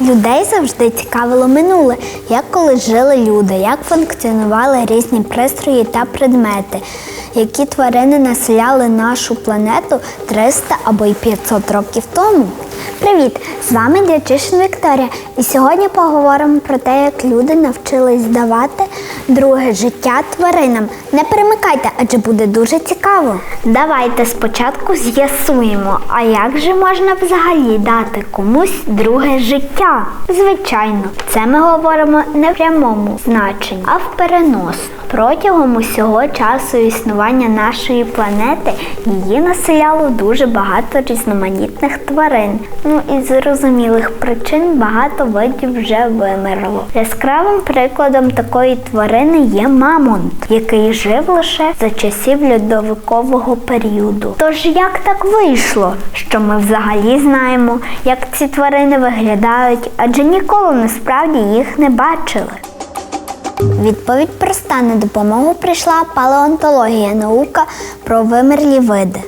Людей завжди цікавило минуле, як коли жили люди, як функціонували різні пристрої та предмети, які тварини населяли нашу планету 300 або й 500 років тому. Привіт! З вами Дячишин Вікторія. І сьогодні поговоримо про те, як люди навчились давати друге життя тваринам. Не перемикайте, адже буде дуже цікаво. Давайте спочатку з'ясуємо, а як же можна взагалі дати комусь друге життя? Звичайно, це ми говоримо не в прямому значенні, а в переносному. Протягом усього часу існування нашої планети її населяло дуже багато різноманітних тварин. Ну і з зрозумілих причин багато видів вже вимерло. Яскравим прикладом такої тварини є мамонт, який жив лише за часів льодовикового періоду. Тож як так вийшло, що ми взагалі знаємо, як ці тварини виглядають, адже ніколи насправді їх не бачили. Відповідь проста на допомогу прийшла палеонтологія, наука про вимерлі види.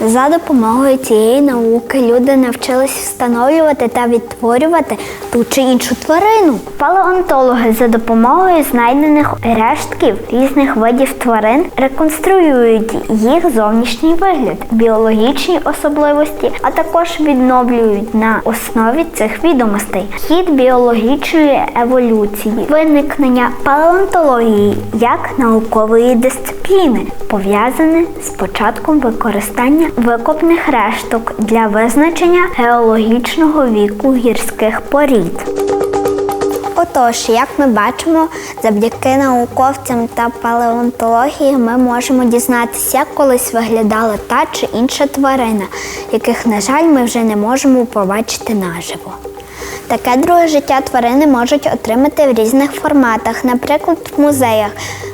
За допомогою цієї науки люди навчились встановлювати та відтворювати ту чи іншу тварину. Палеонтологи за допомогою знайдених рештків різних видів тварин реконструюють їх зовнішній вигляд, біологічні особливості, а також відновлюють на основі цих відомостей хід біологічної еволюції, виникнення палеонтології як наукової дисципліни, пов'язане з початком використання викопних решток для визначення геологічного віку гірських порід. Отож, як ми бачимо, завдяки науковцям та палеонтології ми можемо дізнатися, як колись виглядала та чи інша тварина, яких, на жаль, ми вже не можемо побачити наживо. Таке друге життя тварини можуть отримати в різних форматах, наприклад, в музеях.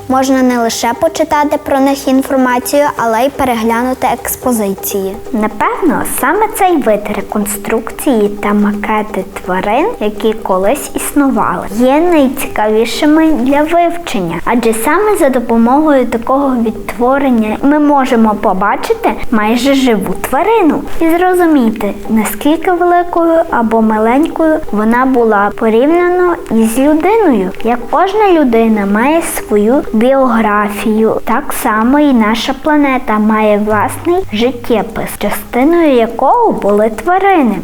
Можна не лише почитати про них інформацію, але й переглянути експозиції. Напевно, саме цей вид реконструкції та макети тварин, які колись існували, є найцікавішими для вивчення, адже саме за допомогою такого відтворення ми можемо побачити майже живу тварину і зрозуміти, наскільки великою або маленькою вона була порівняно із людиною. Як кожна людина має свою біографію, так само і наша планета має власний життєпис, частиною якого були тварини.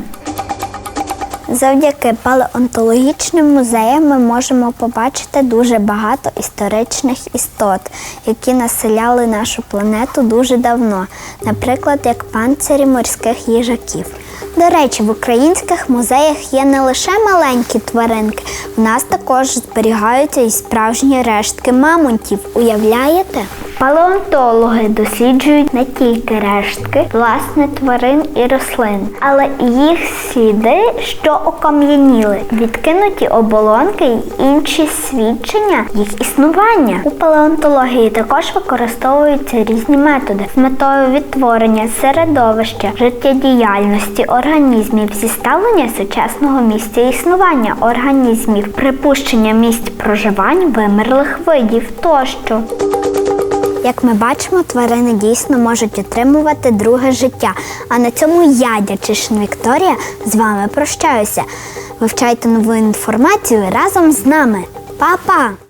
Завдяки палеонтологічним музеям ми можемо побачити дуже багато історичних істот, які населяли нашу планету дуже давно, наприклад, як панцирі морських їжаків. До речі, в українських музеях є не лише маленькі тваринки, в нас також зберігаються і справжні рештки мамонтів. Уявляєте? Палеонтологи досліджують не тільки рештки, власне тварин і рослин, але і їх сліди, що окам'яніли, відкинуті оболонки й інші свідчення їх існування. У палеонтології також використовуються різні методи з метою відтворення середовища, життєдіяльності організмів, зіставлення сучасного місця існування організмів, припущення місць проживань вимерлих видів тощо. Як ми бачимо, тварини дійсно можуть отримувати друге життя. А на цьому я, Дячишин Вікторія, з вами прощаюся. Вивчайте нову інформацію разом з нами. Па-па!